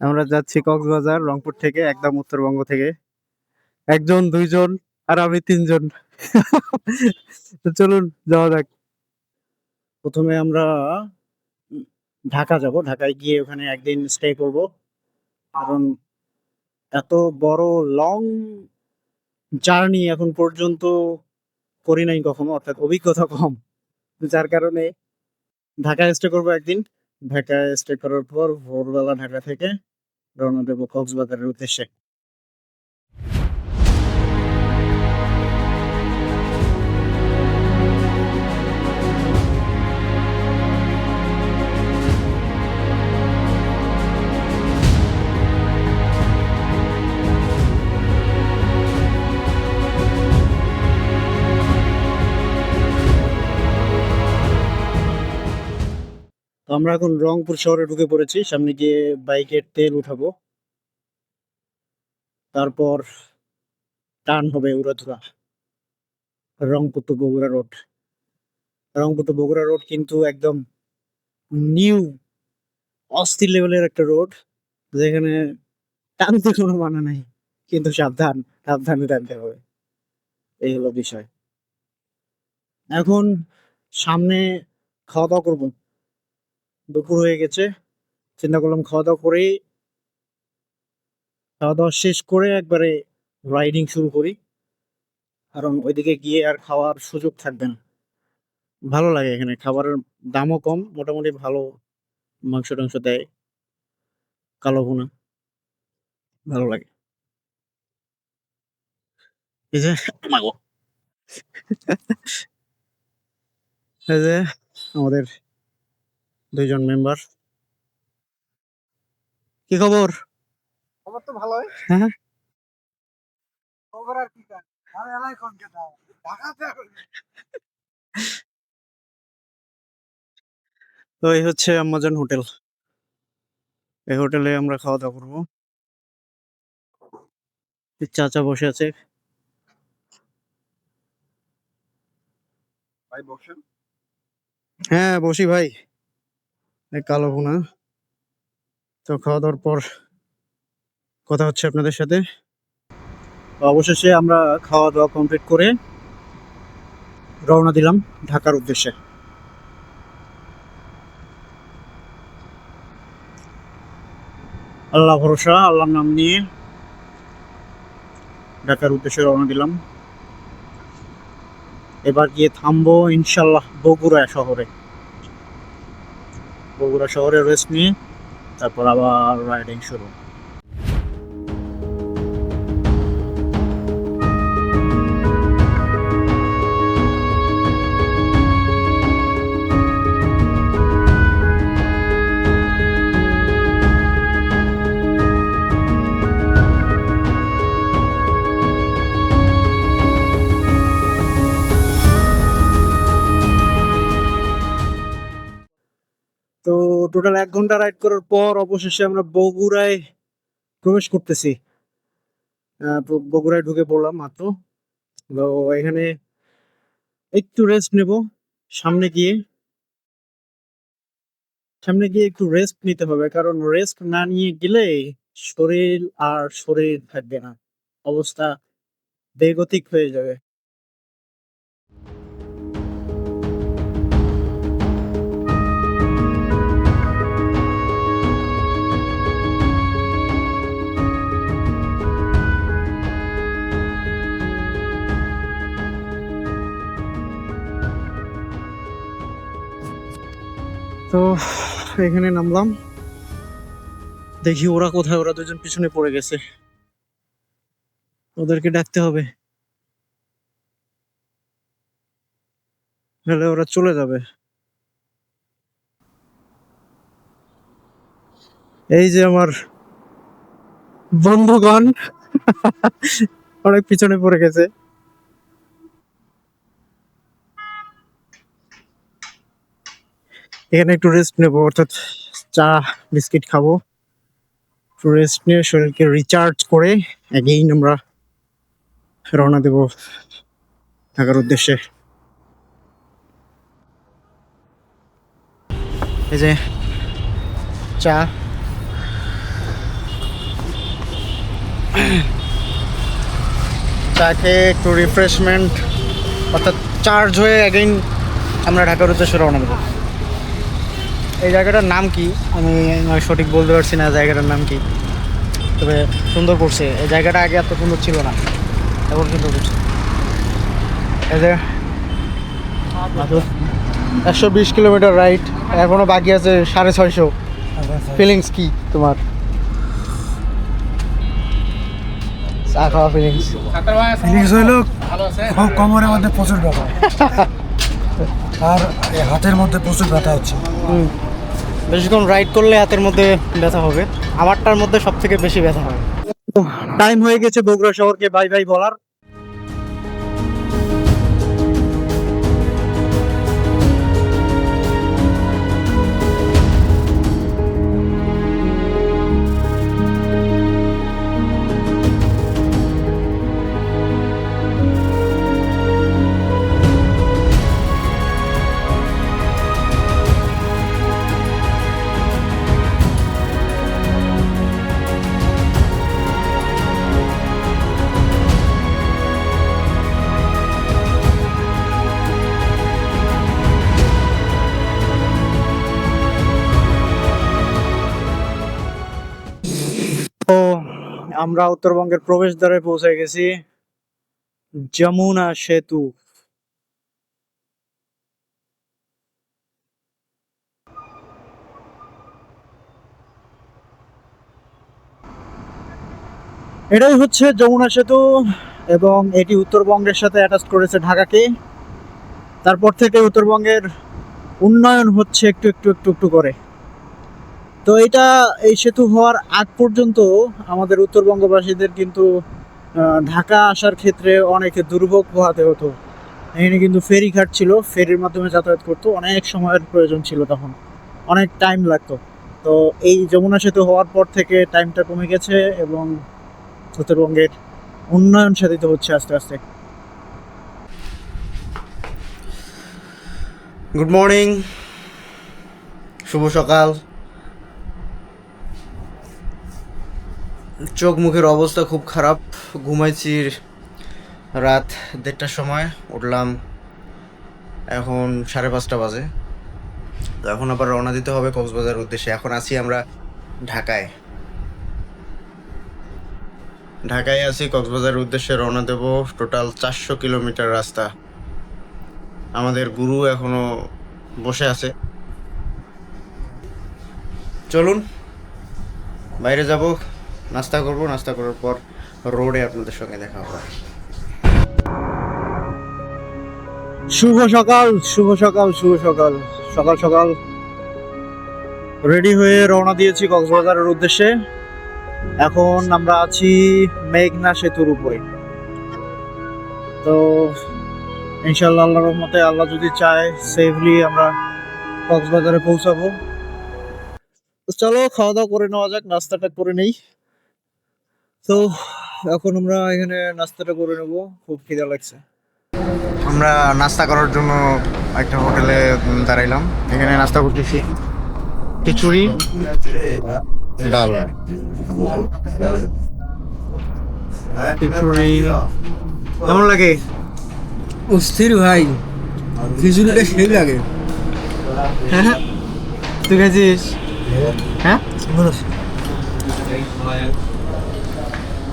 আমরা যাচ্ছি কক্সবাজার, রংপুর থেকে, একদম উত্তরবঙ্গ থেকে। একজন, দুইজন, আর আমি তিনজন। চলুন, যাওয়া যাক। প্রথমে আমরা ঢাকা যাব। ঢাকায় গিয়ে ওখানে একদিন স্টে করব। কারণ এত বড় লং জার্নি এখন পর্যন্ত করি নাই কখনো, অর্থাৎ অভিজ্ঞতা কম। যার কারণে ঢাকায় স্টে করব একদিন। ঢাকায় স্টে করার পর ভোরবেলা ঢাকা থেকে রওনা দেবো কক্সবাজারের উদ্দেশ্যে। আমরা এখন রংপুর শহরে ঢুকে পড়েছি। সামনে গিয়ে বাইকের তেল উঠাবো। তারপর টান হবে উড়াধুরা, Rangpur to Bogura road. Rangpur to Bogura road কিন্তু একদম নিউ, অস্থির লেভেলের একটা রোড, যেখানে টানতে কোনো মানে নাই, কিন্তু সাবধান, সাবধানে টানতে হবে। এই হলো বিষয়। এখন সামনে খাওয়া দাওয়া করব। দুপুর হয়ে গেছে। চিন্তা করলাম খাওয়া দাওয়া করে খাওয়া দাওয়া শেষ করে একবারে রাইডিং শুরু করি। কারণ ওইদিকে গিয়ে আর খাওয়ার সুযোগ থাকবে না। ভালো লাগে এখানে। খাবারের দামও কম, মোটামুটি ভালো মাংস টাংস দেয়। কালো ভুনা। ভালো লাগে। আমাদের দুইজন মেম্বার কি খবর? খবর তো ভালোই। হ্যাঁ। খবর আর কি আমি এলাই কম কেটা ঢাকাতে তো এই হচ্ছে আমাজন হোটেল। এই হোটেলে আমরা খাওয়া দাওয়া করব। চাচা বসে আছে। ভাই বসেন। হ্যাঁ বসি ভাই। কালো ভুনা। তো খাওয়া দাওয়ার পর কথা হচ্ছে আপনাদের সাথে। অবশেষে আমরা খাওয়া দাওয়া কমপ্লিট করে রওনা দিলাম ঢাকার উদ্দেশ্যে। আল্লাহ ভরসা, আল্লাহর নাম নিয়ে ঢাকার উদ্দেশ্যে রওনা দিলাম। এবার গিয়ে থামবো ইনশাল্লাহ বগুড়া শহরে। বগুড়া শহরে রেস্ট নিয়ে তারপর আবার রাইডিং শুরু। টোটাল এক ঘণ্টা রাইড করার পর অবশেষে আমরা বগুড়ায় প্রবেশ করতেছি। বগুড়ায় ঢুকে পড়লাম মাত্র। তো এখানে একটু রেস্ট নেব, সামনে গিয়ে। সামনে গিয়ে একটু রেস্ট নিতে হবে, কারণ রেস্ট না নিয়ে গেলে শরীর আর শরীর থাকবে না। অবস্থা বেগতিক হয়ে যাবে। তো এখানে নামলাম। দেখি ওরা কোথায়, ওরা দুজন পিছনে পড়ে গেছে। ওদেরকে ডাকতে হবে। নাহলে ওরা চলে যাবে। এই যে আমার বন্ধুগণ, অনেক পিছনে পড়ে গেছে। এখানে একটু রেস্ট নেব, অর্থাৎ চা, বিস্কিট খাব। একটু রেস্ট নিয়ে শরীরকে রিচার্জ করে এগেইন আমরা রওনা দেব ঢাকার উদ্দেশ্যে। এই যে চা। চা খেয়ে একটু রিফ্রেশমেন্ট অর্থাৎ চার্জ হয়ে অ্যাগেইন আমরা ঢাকার উদ্দেশ্যে রওনা দেবো। এই জায়গাটার নাম কি? আমি সঠিক বলতে পারছি না জায়গাটার নাম কি। তবে সুন্দর করছে। এই জায়গাটা আগে এত সুন্দর ছিল না। এখন সুন্দর করছে। এই যে একশো বিশ কিলোমিটার রাইড এখনও বাকি আছে সাড়ে ছয়শো। ফিলিংস কি তোমার? চা খাওয়া ফিলিংস। ফিলিংস হইল খুব কোমরের মধ্যে প্রচুর ব্যথা। আর হাতের মধ্যে প্রচুর ব্যথা হচ্ছে। বেশিক্ষণ রাইড করলে হাতের মধ্যে ব্যথা হবে। আমারটার মধ্যে সব থেকে বেশি ব্যথা হয়। টাইম হয়ে গেছে বগুড়া শহরকে বাই বাই বলার। তো আমরা উত্তরবঙ্গের প্রবেশদ্বারে পৌঁছে গেছি। যমুনা সেতু। এটাই হচ্ছে যমুনা সেতু এবং এটি উত্তরবঙ্গের সাথে অ্যাটাচ করেছে ঢাকাকে তারপর থেকে উত্তরবঙ্গের উন্নয়ন হচ্ছে একটু একটু একটু একটু করে। তো এটা এই সেতু হওয়ার আগ পর্যন্ত আমাদের উত্তরবঙ্গবাসীদের কিন্তু ঢাকা আসার ক্ষেত্রে অনেক দুর্ভোগ পোহাতে হতো। এখানে কিন্তু ফেরি ঘাট ছিল, ফেরির মাধ্যমে যাতায়াত করতো, অনেক সময়ের প্রয়োজন ছিল তখন। অনেক টাইম লাগতো। তো এই যমুনা সেতু হওয়ার পর থেকে টাইমটা কমে গেছে এবং উত্তরবঙ্গের উন্নয়ন সাধিত হচ্ছে আস্তে আস্তে। গুড মর্নিং শুভ সকাল। চোখ মুখের অবস্থা খুব খারাপ। ঘুমাইছি রাত দেড়টার সময়, উঠলাম এখন সাড়ে পাঁচটা বাজে। তো এখন আবার রওনা দিতে হবে কক্সবাজার উদ্দেশ্যে। এখন আছি আমরা ঢাকায়। ঢাকায় আছি, কক্সবাজার উদ্দেশ্যে রওনা দেব। টোটাল চারশো কিলোমিটার রাস্তা। আমাদের গুরু এখনও বসে আছে। চলুন, বাইরে যাব। নাস্তা করব, নাস্তা করার পর রোডে আপনাদের সঙ্গে দেখা হবে। শুভ সকাল শুভ সকাল শুভ সকাল। সকাল সকাল। রেডি হয়ে রওনা দিয়েছি কক্সবাজারের উদ্দেশ্যে। এখন আমরা আছি মেঘনা সেতুর উপরে। তো ইনশাল্লাহ আল্লাহর রহমতে আল্লাহ যদি চায় সেফলি আমরা কক্সবাজারে পৌঁছাবো। চলো খাওয়া দাওয়া করে নেওয়া যাক, নাস্তাটা করে নেই। তো এখন আমরা এখানে নাস্তাটা করে নেব। খুব খিদা লাগছে। আমরা নাস্তা করার জন্য একটা হোটেলে দাঁড়াইলাম। এখানে নাস্তা করতেছি। খিচুড়ি ডাল। খিচুড়ি। কেমন লাগে? অস্থির ভাই। খিচুড়িটা সেই লাগে। হ্যাঁ তুই গেছিস হ্যাঁ?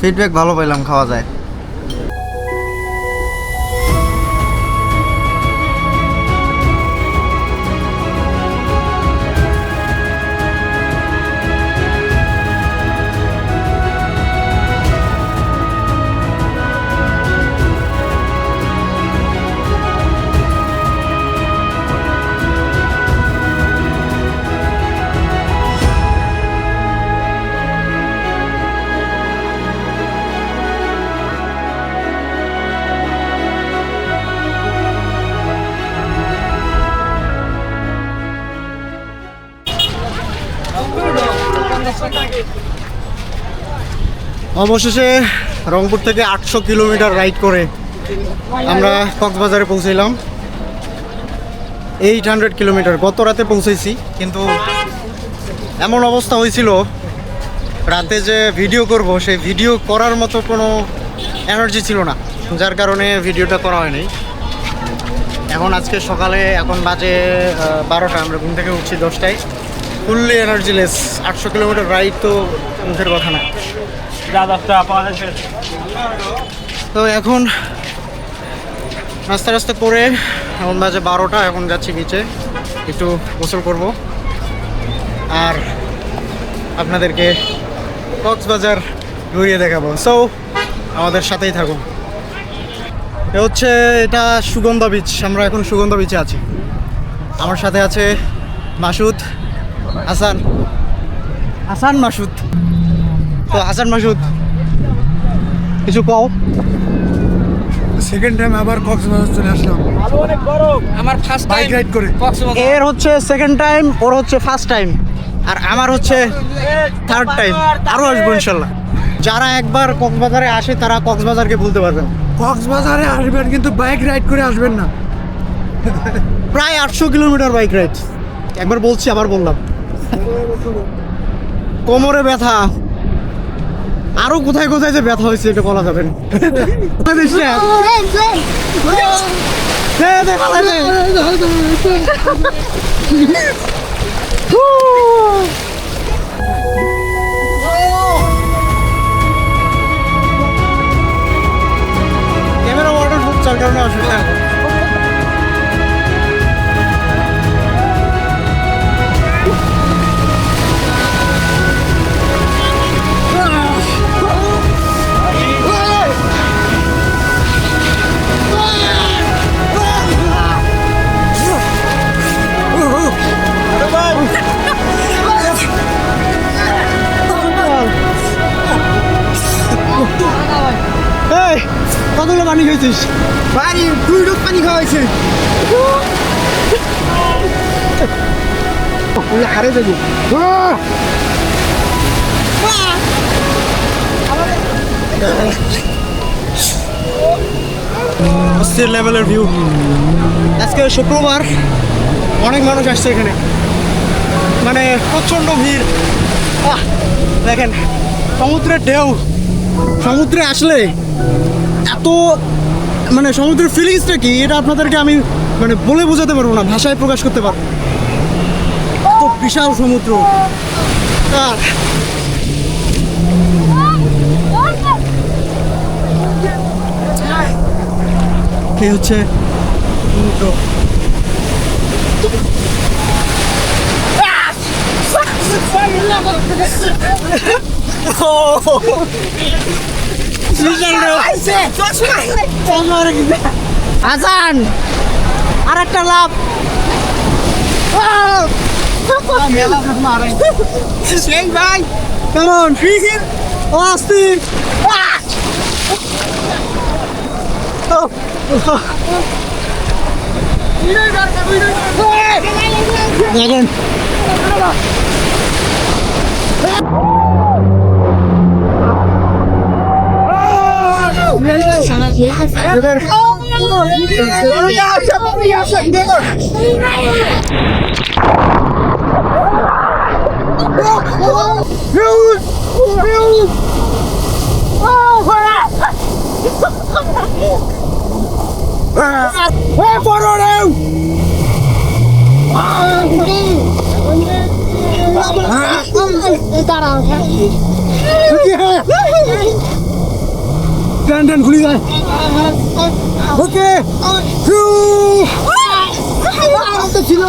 ফিডব্যাক ভালো পাইলাম খাওয়া যায়। অবশেষে রংপুর থেকে আটশো কিলোমিটার রাইড করে আমরা কক্সবাজারে পৌঁছাইলাম। Eight hundred kilometre. গত রাতে পৌঁছেছি কিন্তু এমন অবস্থা হয়েছিল, রাতে যে ভিডিও করব, সেই ভিডিও করার মতো কোনো এনার্জি ছিল না, যার কারণে ভিডিওটা করা হয়নি। এখন আজকে সকালে, এখন বাজে বারোটা, আমরা ঘুম থেকে উঠছি দশটায়। ফুললি এনার্জিলেস আটশো কিলোমিটার রাইড তো মুখের কথা না। তো এখন রাস্তা রাস্তা করে এখন বাজে বারোটা, এখন যাচ্ছি বিচে একটু গোসল করব। আর আপনাদেরকে কক্সবাজার ঘুরিয়ে দেখাবো। সো আমাদের সাথেই থাকুন। এ হচ্ছে, এটা সুগন্ধা বিচ আমরা এখন সুগন্ধা বিচে আছি। আমার সাথে আছে মাসুদ, হাসান। হাসান মাসুদ। তো হাসান মাসুদ কিছু কও? সেকেন্ড টাইম আবার কক্সবাজার চলে আসলাম। আমার ফার্স্ট বাইক রাইড করে। এর হচ্ছে সেকেন্ড টাইম ওর হচ্ছে ফার্স্ট টাইম আর আমার হচ্ছে থার্ড টাইম আরও আসব ইনশাল্লাহ। যারা একবার কক্সবাজারে আসে তারা কক্সবাজারকে ভুলতে পারবেন। কক্সবাজারে আসবেন কিন্তু বাইক রাইড করে আসবেন না। প্রায় আটশো কিলোমিটার বাইক রাইড একবার বলছি আবার বললাম। কোমরে ব্যথা। আরও কোথায় কোথায় যে ব্যথা হয়েছে এটা বলা যাবে না। খেয়েছিস পানি দুই ডুব পানি খাওয়াইছে হারে দেবো অস্থির লেভেলের ভিউ আজকে শুক্রবার অনেক মানুষ আসছে এখানে। মানে প্রচণ্ড ভিড়। আহ, দেখেন সমুদ্রের ঢেউ। সমুদ্রে আসলে এত মানে সমুদ্রের ফিলিংসটা কি? এটা আপনাদেরকে আমি মানে বলে বোঝাতে পারব না ভাষায় প্রকাশ করতে পারব এত বিশাল সমুদ্র। আর এই হচ্ছে সমুদ্র। হাসান আর একটা লাভ সেই ভাই কেমন? অস্থির? দেখেন। দাঁড়াও টান টান খুলি যায় ওকে ছিল